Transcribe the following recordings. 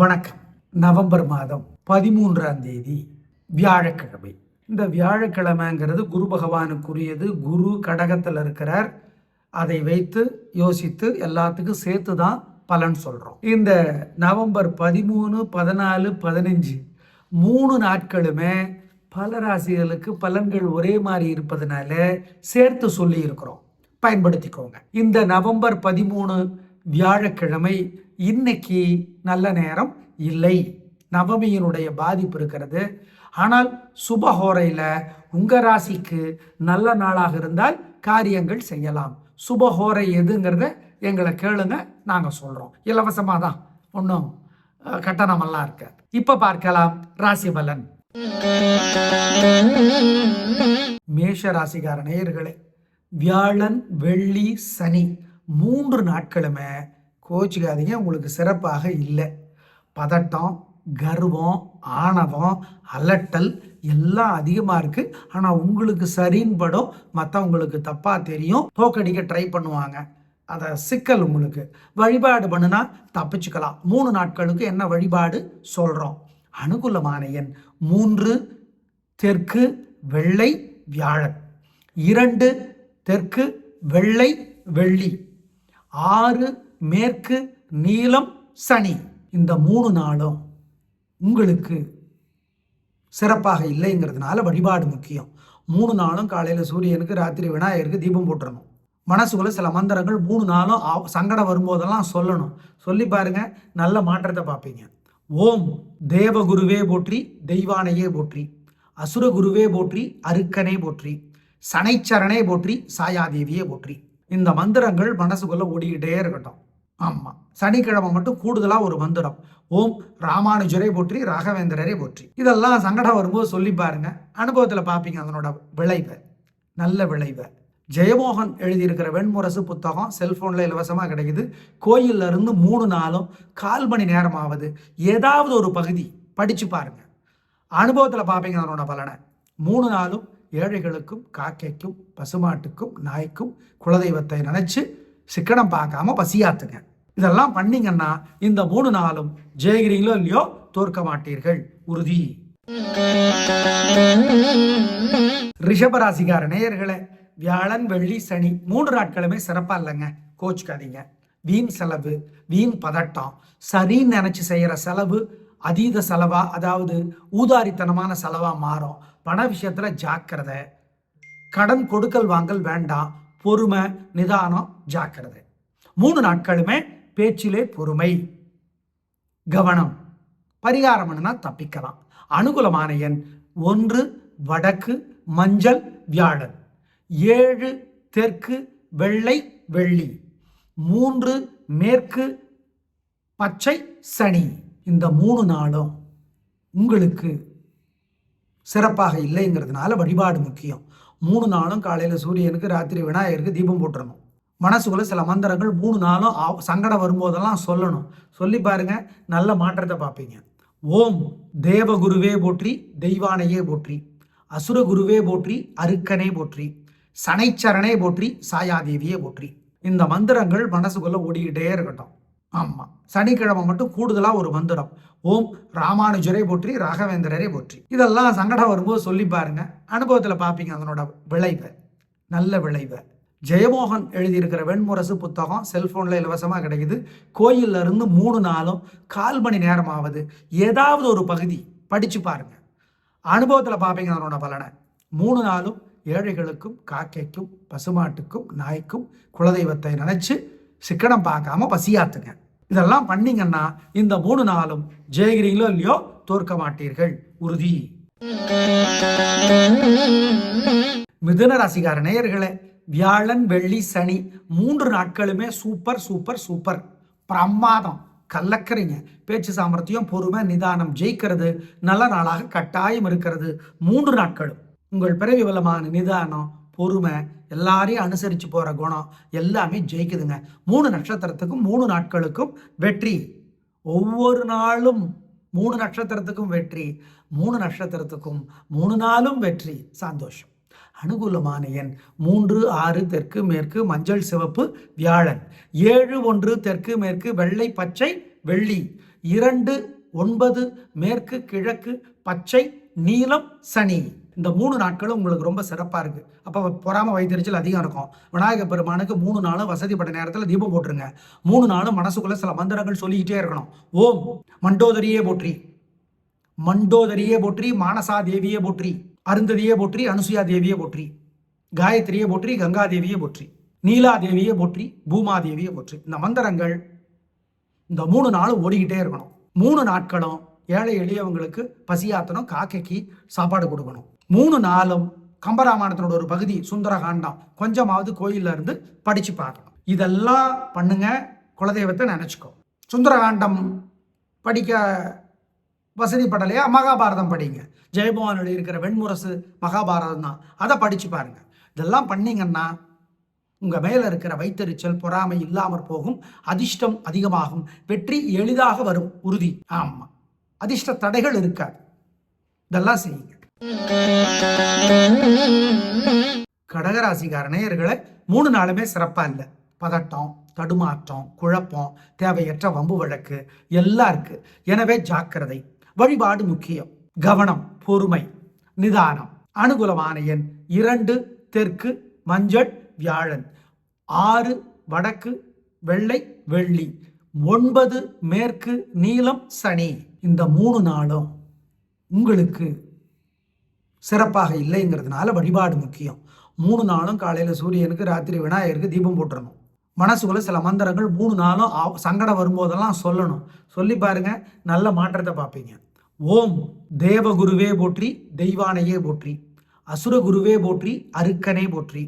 வணக்கம். நவம்பர் மாதம் பதிமூன்றாம் தேதி வியாழக்கிழமை. இந்த வியாழக்கிழமைங்கிறது குரு பகவானுக்குரியது. குரு கடகத்தில் இருக்கிறார். அதை வைத்து யோசித்து எல்லாத்துக்கும் சேர்த்து தான் பலன் சொல்கிறோம் இந்த நவம்பர் பதிமூணு பதினாலு பதினஞ்சு மூணு நாட்களுமே பல ராசிகளுக்கு பலன்கள் ஒரே மாதிரி இருப்பதனால சேர்த்து சொல்லி இருக்கிறோம் பயன்படுத்திக்கோங்க. இந்த நவம்பர் பதிமூணு வியாழக்கிழமை இன்னைக்கு நல்ல நேரம் இல்லை. நவமியினுடைய பாதிப்பு இருக்கிறது. ஆனால் சுபஹோரையில் உங்கள் ராசிக்கு நல்ல நாளாக இருந்தால் காரியங்கள் செய்யலாம். சுபஹோரை எதுங்கிறத எங்களை கேளுங்க நாங்கள் சொல்கிறோம் இலவசமாக தான் ஒன்றும் கட்டணமெல்லாம் இருக்க. இப்போ பார்க்கலாம் ராசி பலன். மேஷ ராசிக்கார நேயர்களே வியாழன் வெள்ளி சனி மூன்று நாட்களுமே கோச்சிக்காதீங்க உங்களுக்கு சிறப்பாக இல்லை. பதட்டம் கர்வம் ஆணவம் அலட்டல் எல்லாம் அதிகமாக இருக்குது ஆனால் உங்களுக்கு சரின்னு படம் மற்றவங்களுக்கு தப்பாக தெரியும். தோக்கடிக்க ட்ரை பண்ணுவாங்க. அதை சிக்கல் உங்களுக்கு. வழிபாடு பண்ணுனா தப்பிச்சுக்கலாம். மூணு நாட்களுக்கு என்ன வழிபாடு சொல்கிறோம் அனுகூலமான எண் மூன்று தெற்கு வெள்ளை வியாழன். இரண்டு தெற்கு வெள்ளை வெள்ளி. ஆறு மேற்கு நீலம் சனி. இந்த மூணு நாளும் உங்களுக்கு சிறப்பாக இல்லைங்கிறதுனால வழிபாடு முக்கியம். மூணு நாளும் காலையில் சூரியனுக்கு ராத்திரி விநாயகருக்கு தீபம் போட்டுறணும். மனசுக்குள்ள சில மந்திரங்கள் மூணு நாளும் ஆ- சங்கடம் வரும்போதெல்லாம் சொல்லணும். சொல்லி பாருங்க நல்ல மாற்றத்தை பார்ப்பீங்க. ஓம் தேவகுருவே போற்றி தெய்வானையே போற்றி. அசுரகுருவே போற்றி அருக்கனே போற்றி. சனைச்சரணே போற்றி சாயாதேவியே போற்றி. இந்த மந்திரங்கள் மனசுக்குள்ள ஓடிக்கிட்டே இருக்கட்டும். ஆமாம் சனிக்கிழமை மட்டும் கூடுதலாக ஒரு மந்திரம். ஓம் ராமானுஜரை போற்றி ராகவேந்திரரை போற்றி. இதெல்லாம் சங்கடம் வரும்போது சொல்லி பாருங்க. அனுபவத்தில் பார்ப்பீங்க அதனோட விளைவை. நல்ல விளைவை. ஜெயமோகன் எழுதியிருக்கிற வெண்முரசு புத்தகம் செல்ஃபோனில் இலவசமாக கிடைக்குது. கோயில்ல இருந்து மூணு நாளும் கால் மணி நேரமாவது ஏதாவது ஒரு பகுதி படித்து பாருங்கள் அனுபவத்தில் பார்ப்பீங்க அதனோட பலனை. மூணு நாளும் ஏழைகளுக்கும் காக்கைக்கும் பசுமாட்டுக்கும் நாய்க்கும் குலதெய்வத்தை நினச்சி சிக்கனம் பார்க்காம பசியாத்துங்க. இதெல்லாம் பண்ணீங்கன்னா இந்த மூணு நாளும் ஜெயகிரிங்களோ இல்லையோ தோற்க மாட்டீர்கள். உறுதி. ரிஷபராசிகார நேயர்களே வியாழன் வெள்ளி சனி மூன்று நாட்களுமே சிறப்பா இல்லைங்க. கோச்சுக்காதீங்க. வீண் செலவு வீண் பதட்டம் சரின்னு நினைச்சு செய்யற செலவு அதீத செலவா அதாவது ஊதாரித்தனமான செலவா மாறும். பண விஷயத்துல ஜாக்கிரதை. கடன் கொடுக்கல் வாங்கல் வேண்டாம். பொறுமை நிதானம் ஜாக்கிரதை. மூணு நாட்களுமே பேச்சிலே பொறுமை கவனம். பரிகாரம் பண்ணுனா தப்பிக்கலாம். அனுகூலமான எண் ஒன்று வடக்கு மஞ்சள் வியாழன். ஏழு தெற்கு வெள்ளை வெள்ளி. மூன்று மேற்கு பச்சை சனி. இந்த மூணு நாளும் உங்களுக்கு சிறப்பாக இல்லைங்கிறதுனால வழிபாடு முக்கியம். மூணு நாளும் காலையில் சூரியனுக்கு ராத்திரி விநாயகருக்கு தீபம் போட்டுடணும் மனசுக்குள்ள சில மந்திரங்கள் மூணு நாளும் ஆ- சங்கடம் வரும்போதெல்லாம் சொல்லணும். சொல்லி பாருங்க நல்ல மாற்றத்தை பார்ப்பீங்க. ஓம் தேவகுருவே போற்றி தெய்வானையே போற்றி. அசுரகுருவே போற்றி அருக்கனே போற்றி. சனைச்சரணே போற்றி சாயாதேவியே போற்றி. இந்த மந்திரங்கள் மனசுக்குள்ள ஓடிக்கிட்டே இருக்கட்டும். ஆமாம் சனிக்கிழமை மட்டும் கூடுதலாக ஒரு மந்திரம். ஓம் ராமானுஜரே போற்றி ராகவேந்திரரே போற்றி. இதெல்லாம் சங்கடம் வரும்போது சொல்லி பாருங்க. அனுபவத்தில் பார்ப்பீங்க அதனோட விளைவை. நல்ல விளைவை. ஜெயமோகன் எழுதியிருக்கிற வெண்முரசு புத்தகம் செல்ஃபோனில் இலவசமாக கிடைக்குது. கோயில்ல இருந்து மூணு நாளும் கால் மணி நேரமாவது ஏதாவது ஒரு பகுதி படித்து பாருங்க. அனுபவத்தில் பார்ப்பீங்க அதனோட பலனை. மூணு நாளும் ஏழைகளுக்கும் காக்கைக்கும் பசுமாட்டுக்கும் நாய்க்கும் குலதெய்வத்தை நினைச்சு சிக்கனம் பார்க்காம பசியாத்துங்க. இதெல்லாம் பண்ணீங்கன்னா இந்த மூணு நாளும் ஜெயகிரிங்களோ இல்லையோ தோற்க மாட்டீர்கள். உறுதி. மிதுன ரசிகார நேயர்களே வியாழன் வெள்ளி சனி மூன்று நாட்களுமே சூப்பர் சூப்பர் சூப்பர். பிரமாதம் கலக்கறீங்க பேச்சு சாமர்த்தியம் பொறுமை நிதானம். ஜெயிக்கிறது. நல்ல நாளாக கட்டாயம் இருக்கிறது. மூன்று நாட்களும். உங்கள் பிறவி வளமான நிதானம் பொறுமை எல்லாரையும் அனுசரித்து போகிற குணம் எல்லாமே ஜெயிக்குதுங்க. மூணு நட்சத்திரத்துக்கும் மூணு நாட்களுக்கும் வெற்றி. ஒவ்வொரு நாளும் மூணு நட்சத்திரத்துக்கும் வெற்றி. மூணு நட்சத்திரத்துக்கும் மூணு நாளும் வெற்றி. சந்தோஷம். அனுகூலமான எண். மூன்று ஆறு தெற்கு மேற்கு மஞ்சள் சிவப்பு வியாழன். ஏழு ஒன்று தெற்கு மேற்கு வெள்ளை பச்சை வெள்ளி. இரண்டு ஒன்பது மேற்கு கிழக்கு பச்சை நீலம் சனி. இந்த மூணு நாட்களும் உங்களுக்கு ரொம்ப சிறப்பாக இருக்குது அப்போ பொறாம வைத்தறிச்சல் அதிகம் இருக்கும். விநாயகர் பெருமானுக்கு மூணு நாளும் வசதிப்பட்ட நேரத்தில் தீபம் போட்டுருங்க. மூணு நாளும் மனசுக்குள்ளே சில மந்திரங்கள் சொல்லிக்கிட்டே இருக்கணும். ஓம். மண்டோதரியே போற்றி. மண்டோதரியே போற்றி மானசா தேவியே போற்றி. அருந்ததியே போற்றி அனுசுயா தேவியே போற்றி காயத்ரியே போற்றி கங்கா தேவியே போற்றி நீலா தேவியே போற்றி பூமா தேவியே போற்றி. இந்த மந்திரங்கள் இந்த மூணு நாளும் ஓடிக்கிட்டே இருக்கணும். மூணு நாட்களும் ஏழை எளியவங்களுக்கு பசியாத்தணும் காக்கைக்கு சாப்பாடு கொடுக்கணும். மூணு நாளும் கம்பராமாயணத்தினோட ஒரு பகுதி சுந்தரகாண்டம் கொஞ்சமாவது கோயில்ல இருந்து படிச்சு பார்க்கணும். இதெல்லாம் பண்ணுங்க குலதெய்வத்தை நினச்சிக்கோ. சுந்தரகாண்டம் படிக்க வசதிப்படலையா? மகாபாரதம் படிங்க. ஜெயபவான் இருக்கிற வெண்முரசு மகாபாரதம் தான். அதை படிச்சு பாருங்க. இதெல்லாம் பண்ணீங்கன்னா உங்க மேல இருக்கிற வைத்தறிச்சல் பொறாமை இல்லாமற் போகும். அதிர்ஷ்டம் அதிகமாகும். வெற்றி எளிதாக வரும். உறுதி. ஆமா. அதிர்ஷ்ட தடைகள் இருக்காது. இதெல்லாம் செய்யுங்க. கடகராசிக்கார நேயர்களை மூணு நாளுமே சிறப்பா இல்லை. பதட்டம் தடுமாற்றம் குழப்பம் தேவையற்ற வம்பு வழக்கு எல்லாம் இருக்குது எனவே ஜாக்கிரதை. வழிபாடு முக்கியம். கவனம் பொறுமை நிதானம். அனுகூலமான எண் இரண்டு தெற்கு மஞ்சள் வியாழன். ஆறு வடக்கு வெள்ளை வெள்ளி. ஒன்பது மேற்கு நீலம் சனி. இந்த மூணு நாளும் உங்களுக்கு சிறப்பாக இல்லைங்கிறதுனால வழிபாடு முக்கியம். மூணு நாளும் காலையில் சூரியனுக்கு ராத்திரி விநாயகருக்கு தீபம் போட்டுறணும். மனசுக்குள்ள சில மந்திரங்கள் மூணு நாளும் சங்கடம் வரும்போதெல்லாம் சொல்லணும். சொல்லி பாருங்க நல்ல மாற்றத்தை பார்ப்பீங்க. ஓம் தேவகுருவே போற்றி தெய்வானையே போற்றி. அசுரகுருவே போற்றி அருக்கனே போற்றி.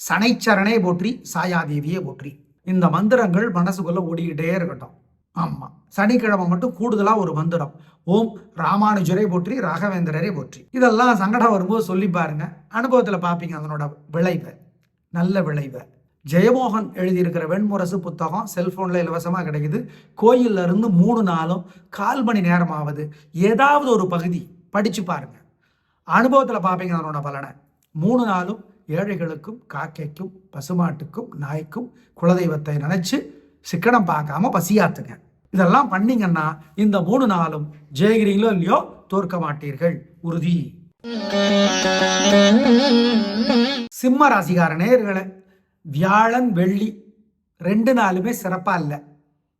சனைச்சரணே போற்றி சாயாதேவியே போற்றி. இந்த மந்திரங்கள் மனசுக்குள்ள ஓடிக்கிட்டே இருக்கட்டும். ஆமாம் சனிக்கிழமை மட்டும் கூடுதலாக ஒரு மந்திரம். ஓம் ராமானுஜரே போற்றி ராகவேந்திரரே போற்றி. இதெல்லாம் சங்கடம் வரும்போது சொல்லி பாருங்க. அனுபவத்தில் பார்ப்பீங்க அதனோட விளைவை. நல்ல விளைவை. ஜெயமோகன் எழுதியிருக்கிற வெண்முரசு புத்தகம் செல்போன்ல இலவசமாக கிடைக்குது. கோயில்ல இருந்து மூணு நாளும் கால் மணி நேரமாவது ஏதாவது ஒரு பகுதி படிச்சு பாருங்க. அனுபவத்தில் பார்ப்பீங்க அதனோட பலனை. மூணு நாளும் ஏழைகளுக்கும் காக்கைக்கும் பசுமாட்டுக்கும் நாய்க்கும் குலதெய்வத்தை நினைச்சு சிக்கனம் பார்க்காம பசியாத்துங்க. இதெல்லாம் பண்ணீங்கன்னா இந்த மூணு நாளும் ஜெயகிரிங்களோ இல்லையோ தோற்க மாட்டீர்கள். உறுதி. சிம்ம ராசிகார நேர்களை வியாழன் வெள்ளி ரெண்டு நாளுமே சிறப்பாக இல்லை.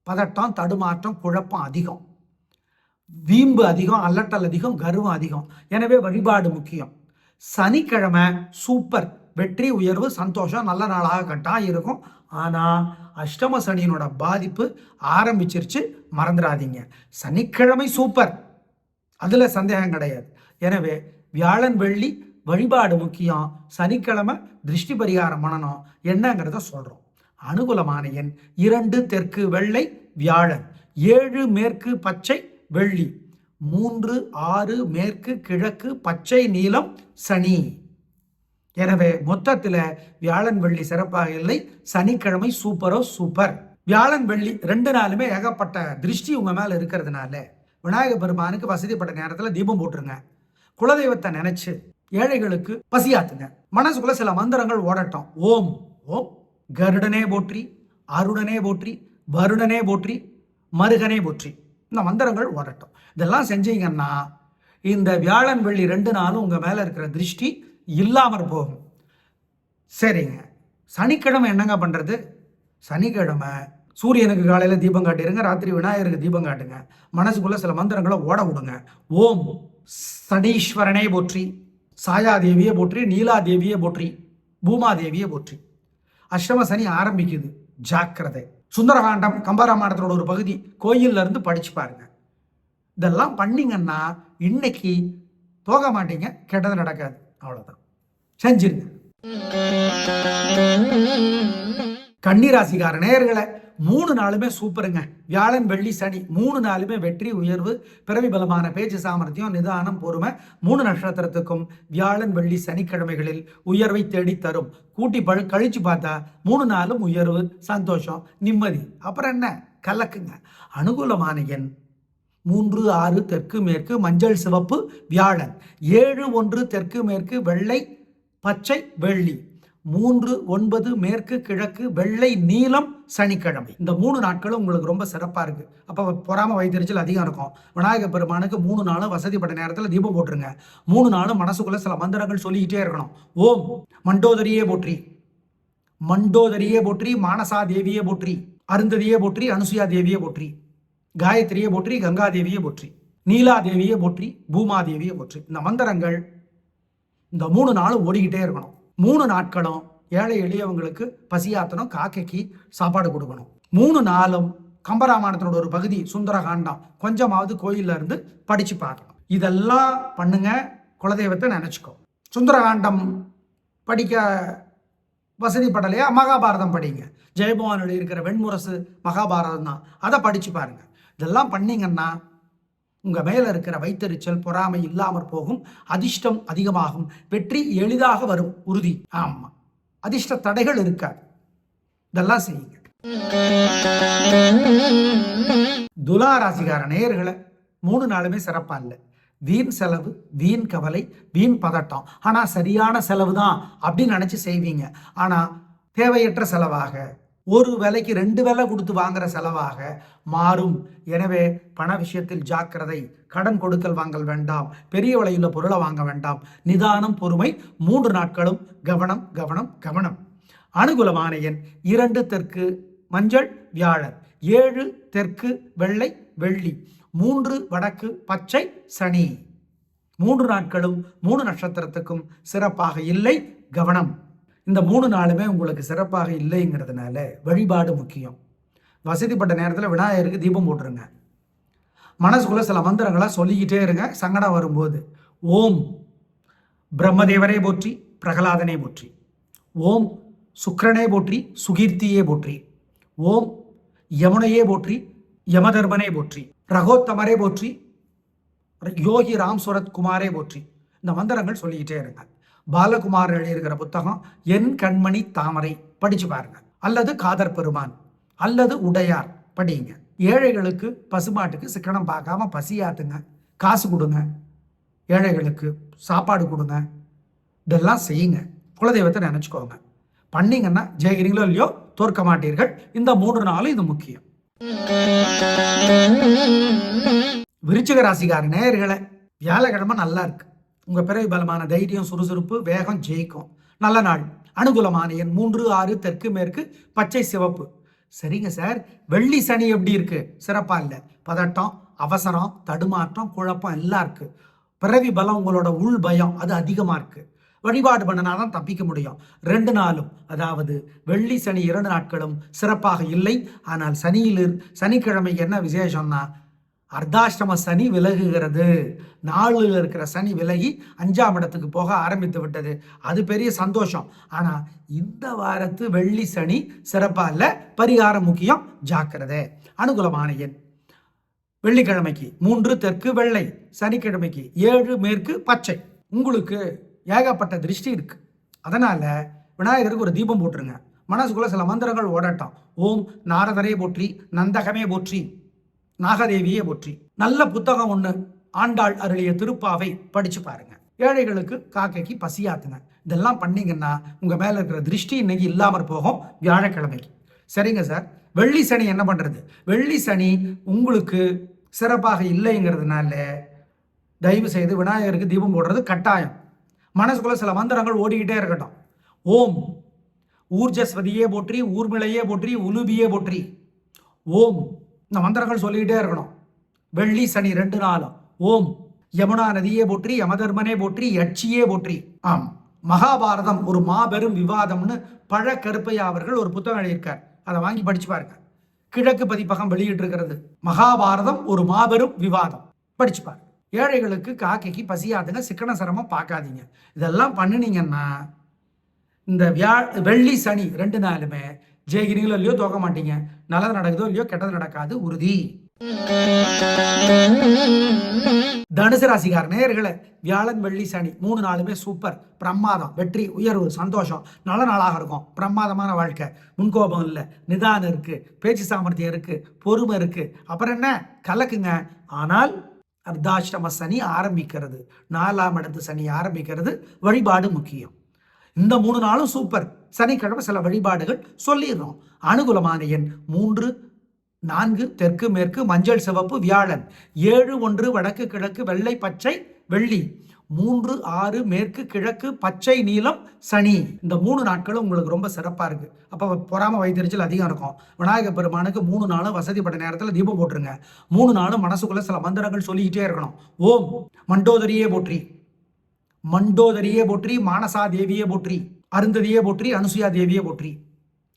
பதட்டம் தடுமாற்றம் குழப்பம் அதிகம். வீம்பு அதிகம் அல்லட்டல் அதிகம் கர்வம் அதிகம். எனவே வழிபாடு முக்கியம். சனிக்கிழமை சூப்பர் வெற்றி உயர்வு சந்தோஷம் நல்ல நாளாக கட்டாக இருக்கும். ஆனால் அஷ்டம சனியினோட பாதிப்பு ஆரம்பிச்சிருச்சு மறந்துடாதீங்க. சனிக்கிழமை சூப்பர் அதில் சந்தேகம் கிடையாது. எனவே வியாழன் வெள்ளி வழிபாடு முக்கியம். சனிக்கிழமை திருஷ்டி பரிகாரம் பண்ணணும். என்னங்கிறத சொல்கிறோம் அனுகூலமான எண் இரண்டு தெற்கு வெள்ளை வியாழன் ஏழு மேற்கு பச்சை வெள்ளி மூன்று ஆறு மேற்கு கிழக்கு பச்சை நீளம் சனி. எனவே மொத்தத்தில் வியாழன் வெள்ளி சிறப்பாக இல்லை. சனிக்கிழமை சூப்பரோ சூப்பர். வியாழன் வெள்ளி ரெண்டு நாளுமே ஏகப்பட்ட திருஷ்டி உங்கள் மேலே இருக்கிறதுனால விநாயகர் பெருமானுக்கு வசதிப்பட்ட நேரத்தில் தீபம் போட்டுருங்க. குலதெய்வத்தை நினச்சி ஏழைகளுக்கு பசியாத்துங்க. மனசுக்குள்ள சில மந்திரங்கள் ஓடட்டும். ஓம் ஓம் கருடனே போற்றி அருடனே போற்றி வருடனே போற்றி மருகனே போற்றி. இந்த மந்திரங்கள் ஓடட்டும். இதெல்லாம் செஞ்சீங்கன்னா இந்த வியாழன் வெள்ளி ரெண்டு நாளும் உங்கள் மேலே இருக்கிற திருஷ்டி இல்லாமற் போகும். சரிங்க. சனிக்கிழமை என்னங்க பண்ணுறது சனிக்கிழமை சூரியனுக்கு காலையில் தீபம் காட்டிடுங்க ராத்திரி விநாயகருக்கு தீபம் காட்டுங்க. மனசுக்குள்ளே சில மந்திரங்களை ஓட விடுங்க. ஓம் சனீஸ்வரனே போற்றி. சாயாதேவியை போற்றி நீலாதேவியை போற்றி பூமாதேவியை போற்றி. அஷ்டம சனி ஆரம்பிக்குது. ஜாக்கிரதை. சுந்தரகாண்டம் கம்பராமாயணத்தோட ஒரு பகுதி கோயில்ல இருந்து படிச்சு பாருங்க. இதெல்லாம் பண்ணீங்கன்னா இன்னைக்கு போக மாட்டீங்க கெட்டது நடக்காது. அவ்வளவுதான். செஞ்சிருங்க. கன்னிராசிக்கார நேயர்களை மூணு நாளுமே சூப்பருங்க. வியாழன் வெள்ளி சனி. மூணு நாளுமே வெற்றி உயர்வு பிறவி பலமான பேச்சு சாமர்த்தியம் நிதானம் பொறுமை மூணு நட்சத்திரத்துக்கும் வியாழன் வெள்ளி சனிக்கிழமைகளில் உயர்வை தேடி தரும் கூட்டி பழு கழிச்சு பார்த்தா மூணு நாளும் உயர்வு சந்தோஷம் நிம்மதி. அப்புறம் என்ன? கலக்குங்க. அனுகூலமான எண் மூன்று ஆறு தெற்கு மேற்கு மஞ்சள் சிவப்பு வியாழன். ஏழு ஒன்று தெற்கு மேற்கு வெள்ளை பச்சை வெள்ளி. மூன்று ஒன்பது மேற்கு கிழக்கு வெள்ளை நீலம் சனிக்கிழமை. இந்த மூணு நாட்களும் உங்களுக்கு ரொம்ப சிறப்பாக இருக்குது அப்போ பொறாம வைத்தறிச்சல் அதிகம் இருக்கும். விநாயகர் பெருமானுக்கு மூணு நாளும் வசதிப்பட்ட நேரத்தில் தீபம் போட்டுருங்க. மூணு நாளும் மனசுக்குள்ள சில மந்திரங்கள் சொல்லிக்கிட்டே இருக்கணும். ஓம் மண்டோதரியே போற்றி. மண்டோதரியே போற்றி மானசா தேவியே போற்றி. அருந்ததியே போற்றி அனுசுயா தேவியே போற்றி. காயத்ரியே போற்றி கங்கா தேவியே போற்றி. நீலா தேவியே போற்றி பூமாதேவியே போற்றி. இந்த மந்திரங்கள் இந்த மூணு நாளும் ஓடிக்கிட்டே இருக்கணும். மூணு நாட்களும் ஏழை எளியவங்களுக்கு பசியாத்தனும் காக்கைக்கு சாப்பாடு கொடுக்கணும். மூணு நாளும் கம்பராமாயணத்தினோட ஒரு பகுதி சுந்தரகாண்டம். கொஞ்சமாவது கோயில்ல இருந்து படிச்சு பார்க்கணும். இதெல்லாம் பண்ணுங்க குலதெய்வத்தை நினச்சிக்கோ. சுந்தரகாண்டம் படிக்க வசதிப்படலையா மகாபாரதம் படிங்க. ஜெயபவானில் இருக்கிற வெண்முரசு மகாபாரதம் தான் அதை படித்து பாருங்கள் இதெல்லாம் பண்ணிங்கன்னா உங்க மேல இருக்கிற வைத்தறிச்சல் பொறாமை இல்லாமற் போகும். அதிர்ஷ்டம் அதிகமாகும். வெற்றி எளிதாக வரும். உறுதி. ஆமா. அதிர்ஷ்ட தடைகள் இருக்காது. இதெல்லாம் செய்யுங்க. துலா ராசிகார நேயர்களை மூணு நாளுமே சிறப்பா இல்லை. வீண் செலவு வீண் கவலை வீண் பதட்டம். ஆனா சரியான செலவு தான் அப்படின்னு நினைச்சு செய்வீங்க. ஆனா தேவையற்ற செலவாக ஒரு விலைக்கு ரெண்டு விலை கொடுத்து வாங்குற செலவாக மாறும். எனவே பண விஷயத்தில் ஜாக்கிரதை கடன் கொடுக்கல் வாங்கல் வேண்டாம் பெரிய விலையுள்ள பொருளை வாங்க வேண்டாம் நிதானம் பொறுமை மூன்று நாட்களும் கவனம் கவனம் கவனம். அனுகூலமான எண் இரண்டு தெற்கு மஞ்சள் வியாழன். ஏழு தெற்கு வெள்ளை வெள்ளி. மூன்று வடக்கு பச்சை சனி. மூன்று நாட்களும் மூணு நட்சத்திரத்துக்கும் சிறப்பாக இல்லை. கவனம். இந்த மூணு நாளுமே உங்களுக்கு சிறப்பாக இல்லைங்கிறதுனால வழிபாடு முக்கியம். வசதிப்பட்ட நேரத்தில் விநாயகருக்கு தீபம் போட்டுருங்க. மனசுக்குள்ளே சில மந்திரங்களாக சொல்லிக்கிட்டே இருங்க. சங்கடம் வரும்போது ஓம் பிரம்மதேவரே போற்றி பிரகலாதனே போற்றி. ஓம் சுக்கரனே போற்றி சுகீர்த்தியே போற்றி. ஓம் யமுனையே போற்றி யமதர்மனே போற்றி. ரகோத்தமரே போற்றி யோகி ராம் சுரத் குமாரே போற்றி. இந்த மந்திரங்கள் சொல்லிக்கிட்டே இருங்க. பாலகுமார் எழுதியிருக்கிற புத்தகம் என் கண்மணி தாமரை படிச்சு பாருங்க. அல்லது காதர் பெருமான் அல்லது உடையார் படிங்க. ஏழைகளுக்கு பசுமாட்டுக்கு சிக்கனம் பார்க்காம பசியாத்துங்க. காசு கொடுங்க. ஏழைகளுக்கு சாப்பாடு கொடுங்க. இதெல்லாம் செய்யுங்க. குலதெய்வத்தை நினச்சிக்கோங்க. பண்ணீங்கன்னா ஜெயிக்கிறீங்களோ இல்லையோ தோற்க மாட்டீர்கள். இந்த மூன்று நாளும் இது முக்கியம். விருச்சிக ராசிக்கார நேயர்களை வியாழக்கிழமை நல்லா இருக்கு. உங்கள் பிறகு பலமான தைரியம் சுறுசுறுப்பு வேகம் ஜெயிக்கும். நல்ல நாள். அனுகூலமான எண் மூன்று ஆறு தெற்கு மேற்கு பச்சை சிவப்பு. சரிங்க சார். வெள்ளி சனி எப்படி இருக்கு? சிறப்பாக இல்லை. பதட்டம் அவசரம் தடுமாற்றம் குழப்பம் எல்லாம் இருக்கு. பிறவி பலம் உங்களோட உள் பயம் அது அதிகமாக இருக்கு. வழிபாடு பண்ணினாதான் தப்பிக்க முடியும். ரெண்டு நாளும் அதாவது வெள்ளி சனி இரண்டு நாட்களும் சிறப்பாக இல்லை. ஆனால் சனியில் சனிக்கிழமை என்ன விசேஷம்னா அர்த்தாஷ்டம சனி விலகுகிறது. நாளில் இருக்கிற சனி விலகி அஞ்சாம் இடத்துக்கு போக ஆரம்பித்து விட்டது. அது பெரிய சந்தோஷம். ஆனால் இந்த வாரத்து வெள்ளி சனி சிறப்பாக இல்லை? பரிகாரம் முக்கியம். ஜாக்கிரதை. அனுகூலமான எண். வெள்ளிக்கிழமைக்கு மூன்று தெற்கு வெள்ளை. சனிக்கிழமைக்கு ஏழு மேற்கு பச்சை. உங்களுக்கு ஏகப்பட்ட திருஷ்டி இருக்கு. அதனால விநாயகருக்கு ஒரு தீபம் போட்டுருங்க. மனசுக்குள்ள சில மந்திரங்கள் ஓடட்டும். ஓம் நாரதரே போற்றி நந்தகமே போற்றி. நாகதேவியை போற்றி. நல்ல புத்தகம் ஒன்று ஆண்டாள் அருளிய திருப்பாவை படிச்சு பாருங்க. ஏழைகளுக்கு காக்கைக்கு பசியாத்துங்க. இதெல்லாம் பண்ணீங்கன்னா உங்க மேல இருக்கிற திருஷ்டி இன்னைக்கு இல்லாமற் போகும் வியாழக்கிழமைக்கு. சரிங்க சார். வெள்ளி சனி என்ன பண்றது? வெள்ளி சனி உங்களுக்கு சிறப்பாக இல்லைங்கிறதுனால தயவு செய்து விநாயகருக்கு தீபம் போடுறது கட்டாயம். மனசுக்குள்ள சில மந்திரங்கள் ஓடிக்கிட்டே இருக்கட்டும். ஓம். ஊர்ஜஸ்வதியே போற்றி ஊர்மிளையே போற்றி உலுபியே போற்றி. ஓம். இந்த மந்திரங்கள் சொல்லிக்கிட்டே இருக்கணும். வெள்ளி சனி ரெண்டு நாளும். ஓம். யமுனா நதியே போற்றி யமதர்மனே போற்றி யட்சியே போற்றி. ஆம். மகாபாரதம் ஒரு மாபெரும் விவாதம்னு பழ கருப்பையா அவர்கள் ஒரு புத்தகம் எழுதியிருக்கார். அதை வாங்கி படிச்சு பாருங்க. கிழக்கு பதிப்பகம் வெளியிட்டு இருக்கிறது மகாபாரதம் ஒரு மாபெரும் விவாதம். படிச்சு பாருங்க. ஏழைகளுக்கு காக்கைக்கு பசியாதுங்க சிக்கன சிரமம் பார்க்காதீங்க. இதெல்லாம் பண்ணினீங்கன்னா இந்த வியா வெள்ளி சனி ரெண்டு நாளுமே ஜெயிக்கிறீங்களோ இல்லையோ தோக்க மாட்டீங்க. நல்லது நடக்குதோ இல்லையோ கெட்டது நடக்காது உறுதி. தனுசு ராசிக்கார நேர்களை வியாழன் வெள்ளி சனி மூணு நாளுமே சூப்பர் பிரமாதம் வெற்றி உயர்வு சந்தோஷம். நல்ல நாளாக இருக்கும். பிரமாதமான வாழ்க்கை. முன்கோபம் இல்லை. நிதானம் இருக்கு. பேச்சு சாமர்த்தியம் இருக்கு. பொறுமை இருக்கு. அப்புறம் என்ன? கலக்குங்க. ஆனால் அர்த்தாஷ்டம சனி ஆரம்பிக்கிறது. நாலாம் இடத்து சனி ஆரம்பிக்கிறது. வழிபாடு முக்கியம். இந்த மூணு நாளும் சூப்பர் சனிக்கிழமை சில வழிபாடுகள் சொல்லிடுறோம். அனுகூலமான எண் மூன்று நான்கு தெற்கு மேற்கு மஞ்சள் சிவப்பு வியாழன். ஏழு ஒன்று வடக்கு கிழக்கு வெள்ளை பச்சை வெள்ளி. மூன்று ஆறு மேற்கு கிழக்கு பச்சை நீளம் சனி. இந்த மூணு நாட்களும் உங்களுக்கு ரொம்ப சிறப்பாக இருக்குது அப்போ பொறாம வைத்தறிச்சல் அதிகம் இருக்கும். விநாயகர் பெருமானுக்கு மூணு நாளும் வசதிப்பட்ட நேரத்தில் தீபம் போட்டுருங்க. மூணு நாளும் மனசுக்குள்ள சில மந்திரங்கள் சொல்லிக்கிட்டே இருக்கணும். ஓம் மண்டோதரியே போற்றி. மண்டோதரியே போற்றி மானசா தேவியே போற்றி அருந்ததியே போற்றி அனுசுயா தேவியே போற்றி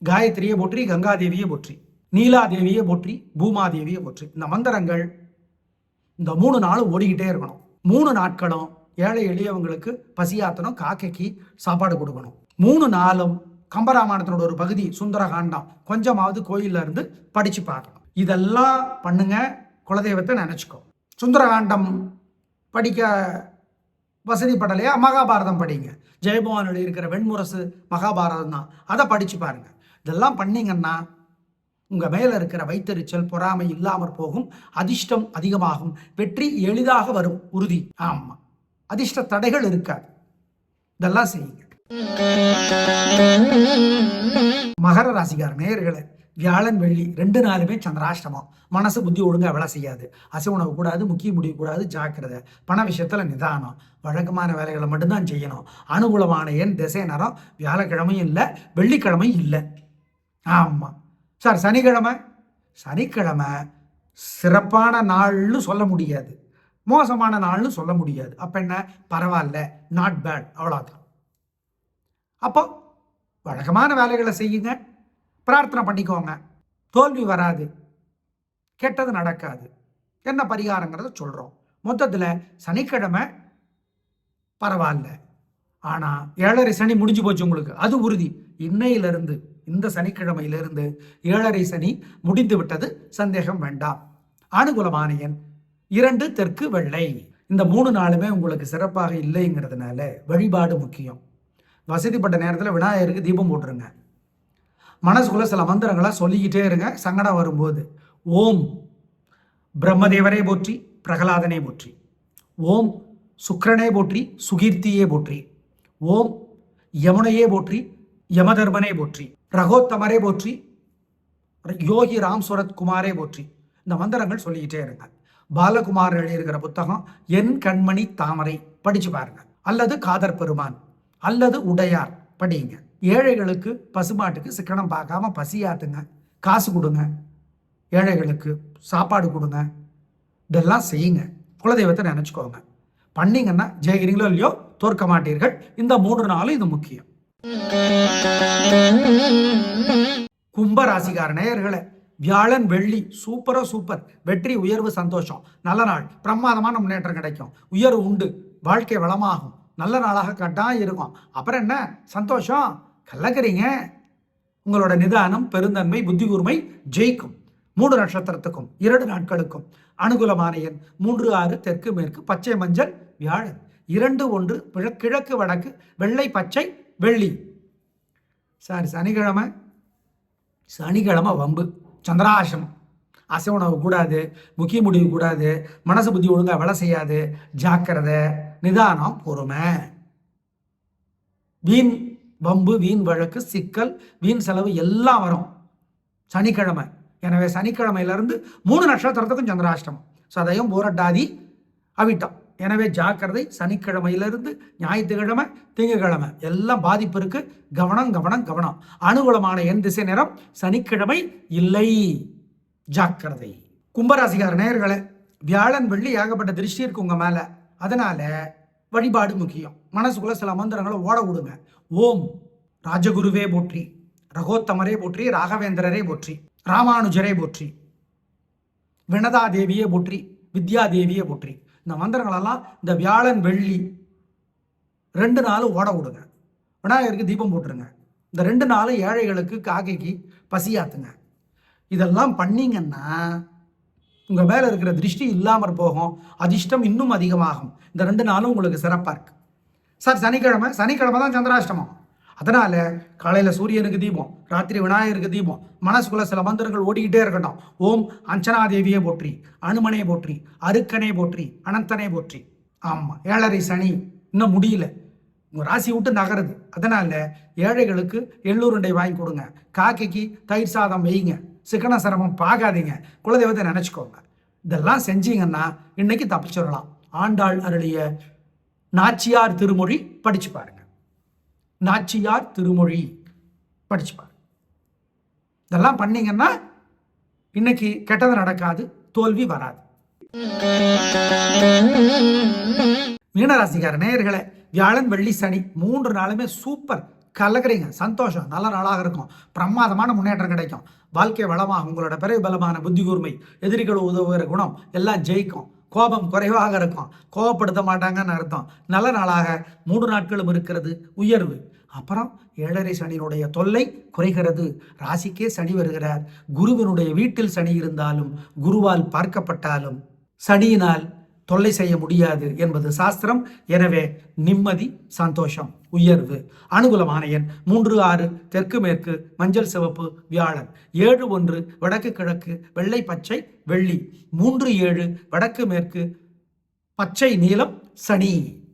காயத்ரியே போற்றி கங்கா தேவியே போற்றி நீலா தேவியே போற்றி பூமா தேவியே போற்றி. இந்த மந்திரங்கள் இந்த மூணு நாளும் ஓடிக்கிட்டே இருக்கணும். மூணு நாட்களும் ஏழை எளியவங்களுக்கு பசியாத்தணும் காக்கைக்கு சாப்பாடு கொடுக்கணும். மூணு நாளும் கம்பராமாயணத்தினோட ஒரு பகுதி சுந்தரகாண்டம் கொஞ்சமாவது கோயில்ல இருந்து படிச்சு பார்க்கணும். இதெல்லாம் பண்ணுங்க குலதெய்வத்தை நினச்சிக்கோ. சுந்தரகாண்டம் படிக்க வசதிப்படலையா? மகாபாரதம் படிங்க. ஜெயபவானில் இருக்கிற வெண்முரசு மகாபாரதம் தான். அதை படிச்சு பாருங்க. இதெல்லாம் பண்ணீங்கன்னா உங்க மேல இருக்கிற வைத்தறிச்சல் பொறாமை இல்லாமற் போகும். அதிர்ஷ்டம் அதிகமாகும். வெற்றி எளிதாக வரும். உறுதி. ஆமாம் அதிர்ஷ்ட தடைகள் இருக்காது. இதெல்லாம் செய்யுங்க. மகர ராசிகார் நேயர்களே வியாழன் வெள்ளி ரெண்டு நாளுமே சந்திராஷ்டமம். மனசு புத்தி ஒழுங்காக வேலை செய்யாது. அசை உணவு கூடாது முக்கிய முடிவு கூடாது ஜாக்கிரதை. பண விஷயத்தில் நிதானம். வழக்கமான வேலைகளை மட்டும்தான் செய்யணும். அனுகூலமான என் திசை நேரம் வியாழக்கிழமையும் இல்லை வெள்ளிக்கிழமையும் இல்லை. ஆமாம் சார் சனிக்கிழமை? சனிக்கிழமை சிறப்பான நாள்னு சொல்ல முடியாது. மோசமான நாள்னு சொல்ல முடியாது. அப்போ என்ன? பரவாயில்ல நாட் பேட் அவ்வளோதான் அப்போ வழக்கமான வேலைகளை செய்யுங்க. பிரார்த்தனை பண்ணிக்கோங்க. தோல்வி வராது. கெட்டது நடக்காது. என்ன பரிகாரங்கிறத சொல்கிறோம் மொத்தத்தில் சனிக்கிழமை பரவாயில்ல. ஆனால் ஏழரை சனி முடிஞ்சு போச்சு உங்களுக்கு. அது உறுதி. இன்னையிலிருந்து இந்த சனிக்கிழமையிலிருந்து ஏழரை சனி முடிந்து விட்டது சந்தேகம் வேண்டாம். அனுகூலமான எண் இரண்டு தெற்கு வெள்ளை. இந்த மூணு நாளுமே உங்களுக்கு சிறப்பாக இல்லைங்கிறதுனால வழிபாடு முக்கியம். வசதிப்பட்ட நேரத்தில் விநாயகருக்கு தீபம் போட்டுருங்க. மனசுக்குள்ள சில மந்திரங்களை சொல்லிக்கிட்டே இருங்க. சங்கடம் வரும்போது ஓம் பிரம்மதேவரே போற்றி பிரகலாதனே போற்றி. ஓம் சுக்கிரனே போற்றி சுகீர்த்தியே போற்றி. ஓம் யமுனையே போற்றி யமதர்மனே போற்றி. ரகோத்தமரே போற்றி யோகி ராம் சுரத் குமாரே போற்றி. இந்த மந்திரங்கள் சொல்லிக்கிட்டே இருங்க. பாலகுமார் எழுதியிருக்கிற புத்தகம் என் கண்மணி தாமரை. படிச்சு பாருங்க. அல்லது காதர் பெருமான் அல்லது உடையார். படியுங்க. ஏழைகளுக்கு பசுமாட்டுக்கு சிக்கனம் பார்க்காம பசியாத்துங்க. காசு கொடுங்க. ஏழைகளுக்கு சாப்பாடு கொடுங்க. இதெல்லாம் செய்யுங்க. குலதெய்வத்தை நினச்சிக்கோங்க. பண்ணீங்கன்னா ஜெயிக்கிறீங்களோ இல்லையோ தோற்க மாட்டீர்கள். இந்த மூன்று நாளும் இது முக்கியம். கும்ப ராசிக்கார நேயர்களே வியாழன் வெள்ளி சூப்பரோ சூப்பர். வெற்றி உயர்வு சந்தோஷம். நல்ல நாள். பிரமாதமான முன்னேற்றம் கிடைக்கும். உயர்வு உண்டு. வாழ்க்கை வளமாகும். நல்ல நாளாக கட்டாயம் இருக்கும். அப்புறம் என்ன? சந்தோஷம். கள்ளக்கிறீங்க. உங்களோட நிதானம் பெருந்தன்மை புத்தி கூர்மை ஜெயிக்கும். மூன்று நட்சத்திரத்துக்கும் இரண்டு நாட்களுக்கும் அனுகூலமான எண் மூன்று ஆறு தெற்கு மேற்கு பச்சை மஞ்சள் வியாழன். இரண்டு ஒன்று பிழ- கிழக்கு வடக்கு வெள்ளை பச்சை வெள்ளி. சார் சனிக்கிழமை. சனிக்கிழமை வம்பு. சந்திராசிரமம் அசை உணவு கூடாது முக்கிய முடிவு கூடாது மனசு புத்தி ஒழுங்காக வேலை செய்யாது ஜாக்கிரதை நிதானம் பொறுமை. வீண் வம்பு வீண் வழக்கு சிக்கல் வீண் செலவு எல்லாம் வரும். சனிக்கிழமை. எனவே சனிக்கிழமையிலிருந்து மூணு நட்சத்திரத்துக்கும் சந்திராஷ்டமம். சதயம் போரட்டாதி அவிட்டம். எனவே ஜாக்கிரதை சனிக்கிழமையிலிருந்து ஞாயிற்றுக்கிழமை திங்கக்கிழமை. எல்லாம் பாதிப்பு இருக்கு. கவனம் கவனம் கவனம். அனுகூலமான என் திசை நேரம் சனிக்கிழமை இல்லை. ஜாக்கிரதை. கும்பராசிகார நேர்களே வியாழன் வெள்ளி ஏகப்பட்ட திருஷ்டி இருக்கு உங்க மேல. அதனால வழிபாடு முக்கியம். மனசுக்குள்ள சில மந்திரங்களை ஓட விடுங்க. ஓம் ராஜகுருவே போற்றி ரகோத்தமரே போற்றி ராகவேந்திரரே போற்றி ராமானுஜரே போற்றி வினதா தேவியே போற்றி வித்யா தேவியே போற்றி. இந்த மந்திரங்களெல்லாம் இந்த வியாழன் வெள்ளி ரெண்டு நாள் ஓட விடுங்க. விநாயகருக்கு தீபம் போட்டுருங்க. இந்த ரெண்டு நாள் ஏழைகளுக்கு காக்கைக்கு பசியாத்துங்க. இதெல்லாம் பண்ணிங்கன்னா உங்கள் மேலே இருக்கிற திருஷ்டி இல்லாமற் போகும். அதிர்ஷ்டம் இன்னும் அதிகமாகும். இந்த ரெண்டு நாளும் உங்களுக்கு சிறப்பாக இருக்கு. சார் சனிக்கிழமை சனிக்கிழமை தான் சந்திராஷ்டமம். அதனால் காலையில் சூரியனுக்கு தீபம் ராத்திரி விநாயகருக்கு தீபம் மனசுக்குள்ள சில மந்திரங்கள் ஓடிக்கிட்டே இருக்கட்டும். ஓம் அஞ்சனாதேவியை போற்றி அனுமனை போற்றி அருக்கனே போற்றி அனந்தனே போற்றி. ஆமாம் ஏழரை சனி. இன்னும் முடியல. உங்கள் ராசி விட்டு நகருது. அதனால் ஏழைகளுக்கு எள்ளூருண்டை வாங்கி கொடுங்க. காக்கைக்கு தயிர் சாதம் வைங்க. சிக்கன சிரமம் பார்க்காதீங்க குலதெய்வத்தை நினச்சிக்கோங்க. இதெல்லாம் செஞ்சீங்கன்னா இன்னைக்கு தப்பிச்சிடலாம் ஆண்டாள் அருளிய நாச்சியார் திருமொழி படிச்சு பாருங்க. நாச்சியார் திருமொழி படிச்சு பாருங்க. இதெல்லாம் பண்ணீங்கன்னா இன்னைக்கு கெட்டது நடக்காது தோல்வி வராது. மீனராசிக்கார நேயர்களே வியாழன் வெள்ளி சனி மூன்று நாளுமே சூப்பர் கலக்குறீங்க சந்தோஷம். நல்ல நாளாக இருக்கும். பிரமாதமான முன்னேற்றம் கிடைக்கும். வாழ்க்கை வளமாக உங்களோட பிறகு பலமான புத்தி கூர்மை எதிரிகள் உதவுகிற குணம் எல்லாம் ஜெயிக்கும். கோபம் குறைவாக இருக்கும். கோபப்படுத்த மாட்டாங்கன்னு அர்த்தம். நல்ல நாளாக மூன்று நாட்களும் இருக்கிறது. உயர்வு. அப்புறம் ஏழரை சனியினுடைய தொல்லை குறைகிறது. ராசிக்கே சனி வருகிறார். குருவினுடைய வீட்டில் சனி இருந்தாலும் குருவால் பார்க்கப்பட்டாலும் சனியினால் தொல்லை செய்ய முடியாது என்பது சாஸ்திரம். எனவே நிம்மதி சந்தோஷம் உயர்வு. அனுகூலமான எண் மூன்று ஆறு தெற்கு மேற்கு மஞ்சள் சிவப்பு வியாழன். ஏழு ஒன்று வடக்கு கிழக்கு வெள்ளை பச்சை வெள்ளி. மூன்று ஏழு வடக்கு மேற்கு பச்சை நீளம் சனி.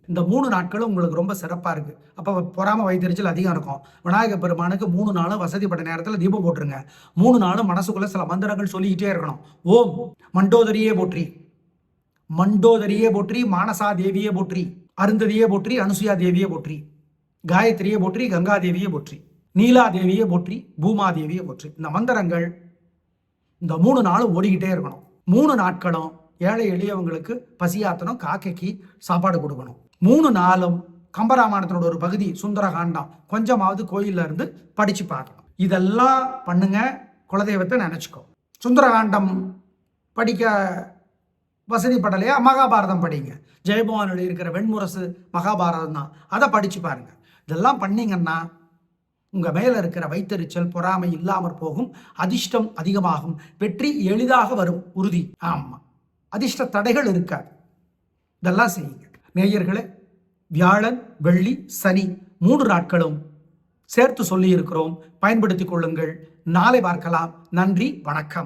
இந்த மூணு நாட்களும் உங்களுக்கு ரொம்ப சிறப்பாக இருக்குது அப்போ பொறாம வைத்தறிச்சல் அதிகம் இருக்கும். விநாயகர் பெருமானுக்கு மூணு நாளும் வசதிப்பட்ட நேரத்தில் தீபம் போட்டுருங்க. மூணு நாளும் மனசுக்குள்ள சில மந்திரங்கள் சொல்லிக்கிட்டே இருக்கணும். ஓம் மண்டோதரியே போற்றி. மண்டோதரியே போற்றி மானசா தேவியே போற்றி அருந்ததியே போற்றி அனுசுயா தேவியே போற்றி காயத்ரியே போற்றி கங்கா தேவியே போற்றி நீலா தேவியே போற்றி பூமா தேவியே போற்றி. இந்த மந்திரங்கள் இந்த மூணு நாளும் ஓடிக்கிட்டே இருக்கணும். மூணு நாட்களும் ஏழை எளியவங்களுக்கு பசியாத்தணும் காக்கைக்கு சாப்பாடு கொடுக்கணும். மூணு நாளும் கம்பராமாயணத்தினோட ஒரு பகுதி சுந்தரகாண்டம் கொஞ்சமாவது கோயில்ல இருந்து படிச்சு பார்க்கணும். இதெல்லாம் பண்ணுங்க குலதெய்வத்தை நினைச்சுக்கோ. சுந்தரகாண்டம் படிக்க வசதிப்படலையா மகாபாரதம் படிங்க. ஜெயபவானில் இருக்கிற வெண்முரசு மகாபாரதம் தான். அதை படித்து பாருங்கள் இதெல்லாம் பண்ணீங்கன்னா உங்கள் மேலே இருக்கிற வைத்தறிச்சல் பொறாமை இல்லாமற் போகும். அதிர்ஷ்டம் அதிகமாகும். வெற்றி எளிதாக வரும். உறுதி. ஆமாம் அதிர்ஷ்ட தடைகள் இருக்காது. இதெல்லாம் செய்யுங்க. நேயர்களே வியாழன் வெள்ளி சனி மூன்று நாட்களும் சேர்த்து சொல்லியிருக்கிறோம். பயன்படுத்தி பயன்படுத்திக் கொள்ளுங்கள். நாளை பார்க்கலாம். நன்றி. வணக்கம்.